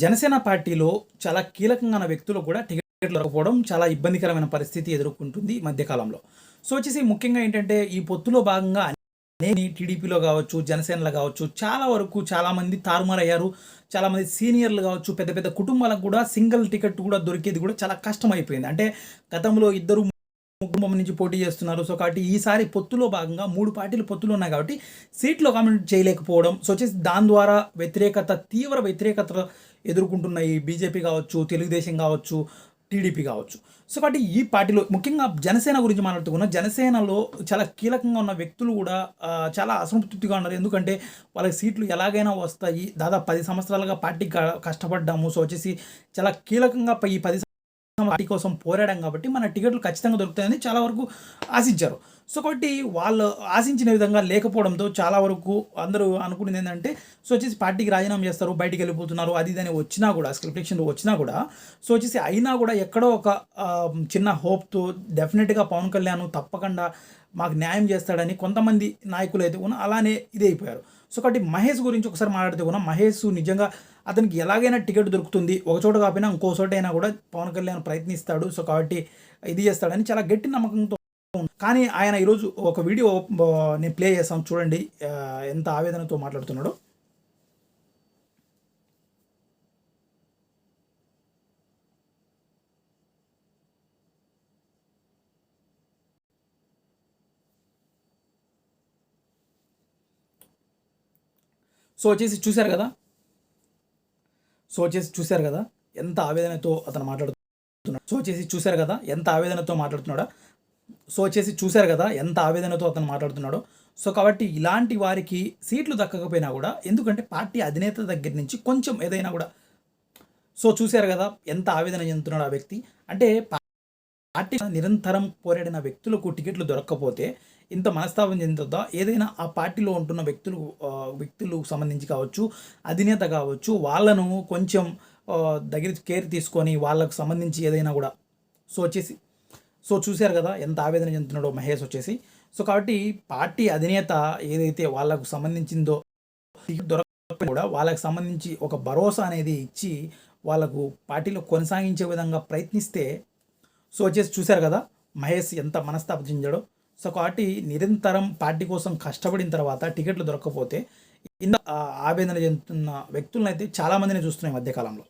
జనసేన పార్టీలో చాలా కీలకంగా ఉన్న వ్యక్తులు కూడా టికెట్లు రాకపోవడం చాలా ఇబ్బందికరమైన పరిస్థితి ఎదుర్కొంటుంది ఈ మధ్యకాలంలో. సో వచ్చేసి ముఖ్యంగా ఏంటంటే ఈ పొత్తులో భాగంగా అనేక టీడీపీలో కావచ్చు జనసేనలో కావచ్చు చాలా వరకు చాలామంది తారుమారయ్యారు. చాలామంది సీనియర్లు కావచ్చు పెద్ద పెద్ద కుటుంబాలకు కూడా సింగిల్ టికెట్ కూడా దొరికేది కూడా చాలా కష్టం అయిపోయింది అంటే గతంలో ఇద్దరు కుటుంబం నుంచి పోటీ చేస్తున్నారు. సో కాబట్టి ఈసారి పొత్తులో భాగంగా మూడు పార్టీలు పొత్తులు ఉన్నాయి కాబట్టి సీట్లు కామెంట్ చేయలేకపోవడం సో వచ్చేసి దాని ద్వారా వ్యతిరేకత తీవ్ర వ్యతిరేకత ఎదుర్కొంటున్న ఈ బీజేపీ కావచ్చు తెలుగుదేశం కావచ్చు టీడీపీ కావచ్చు. సో కాబట్టి ఈ పార్టీలో ముఖ్యంగా జనసేన గురించి మాట్లాడుతున్నా జనసేనలో చాలా కీలకంగా ఉన్న వ్యక్తులు కూడా చాలా అసంతృప్తిగా ఉన్నారు. ఎందుకంటే వాళ్ళకి సీట్లు ఎలాగైనా వస్తాయి. దాదాపు పది సంవత్సరాలుగా పార్టీకి కష్టపడ్డాము. సో వచ్చేసి చాలా కీలకంగా ఈ పది పార్టీ కోసం పోరాడాం కాబట్టి మన టికెట్లు ఖచ్చితంగా దొరుకుతాయని చాలా వరకు ఆశించారు. సో కాబట్టి వాళ్ళు ఆశించిన విధంగా లేకపోవడంతో చాలా వరకు అందరూ అనుకునేది ఏంటంటే సో వచ్చేసి పార్టీకి రాజీనామా చేస్తారు బయటికి వెళ్ళిపోతున్నారు అది ఇది అని వచ్చినా కూడా రిఫ్లెక్షన్లో వచ్చినా కూడా సో వచ్చేసి అయినా కూడా ఎక్కడో ఒక చిన్న హోప్తో డెఫినెట్గా పవన్ కళ్యాణ్ తప్పకుండా మాకు న్యాయం చేస్తాడని కొంతమంది నాయకులు అయితే కూడా అలానే ఇది అయిపోయారు సో కాబట్టి మహేష్ గురించి ఒకసారి మాట్లాడితే కూడా మహేష్ నిజంగా అతనికి ఎలాగైనా టికెట్ దొరుకుతుంది. ఒక చోట కాకపోయినా ఇంకో చోట అయినా కూడా పవన్ కళ్యాణ్ ప్రయత్నిస్తాడు. సో కాబట్టి ఇది చేస్తాడని చాలా గట్టి నమ్మకంతో కానీ ఆయన ఈరోజు ఒక వీడియో నేను ప్లే చేస్తాను. చూడండి. ఎంత ఆవేదనతో మాట్లాడుతున్నాడో. సో వచ్చేసి చూశారు కదా? సో వచ్చేసి చూశారు కదా? ఎంత ఆవేదనతో అతను మాట్లాడుతున్నాడు? సో వచ్చేసి చూశారు కదా? ఎంత ఆవేదనతో మాట్లాడుతున్నాడా? సో వచ్చేసి చూశారు కదా? ఎంత ఆవేదనతో అతను మాట్లాడుతున్నాడో? సో కాబట్టి ఇలాంటి వారికి సీట్లు దక్కకపోయినా కూడా ఎందుకంటే పార్టీ అధినేత దగ్గర నుంచి కొంచెం ఏదైనా కూడా సో చూశారు కదా? ఎంత ఆవేదన చెందుతున్నాడు ఆ వ్యక్తి? అంటే పార్టీ నిరంతరం పోరాడిన వ్యక్తులకు టికెట్లు దొరక్కపోతే ఇంత మనస్తాపం చెందుతుందా? ఏదైనా ఆ పార్టీలో ఉంటున్న వ్యక్తులు వ్యక్తులకు సంబంధించి కావచ్చు అధినేత కావచ్చు వాళ్ళను కొంచెం దగ్గర కేర్ తీసుకొని వాళ్ళకు సంబంధించి ఏదైనా కూడా సో వచ్చేసి సో చూశారు కదా ఎంత ఆవేదన చెందుతున్నాడో మహేష్ వచ్చేసి. సో కాబట్టి పార్టీ అధినేత ఏదైతే వాళ్ళకు సంబంధించిందో దొరక కూడా వాళ్ళకి సంబంధించి ఒక భరోసా అనేది ఇచ్చి వాళ్ళకు పార్టీలో కొనసాగించే విధంగా ప్రయత్నిస్తే సో వచ్చేసి చూశారు కదా మహేష్ ఎంత మనస్తాపం చెందాడో సో కాబట్టి నిరంతరం పార్టీ కోసం కష్టపడిన తర్వాత టికెట్లు దొరకకపోతే ఇంత ఆవేదన చెందుతున్న వ్యక్తులను అయితే చాలామందిని చూస్తున్నాం ఈ మధ్యకాలంలో.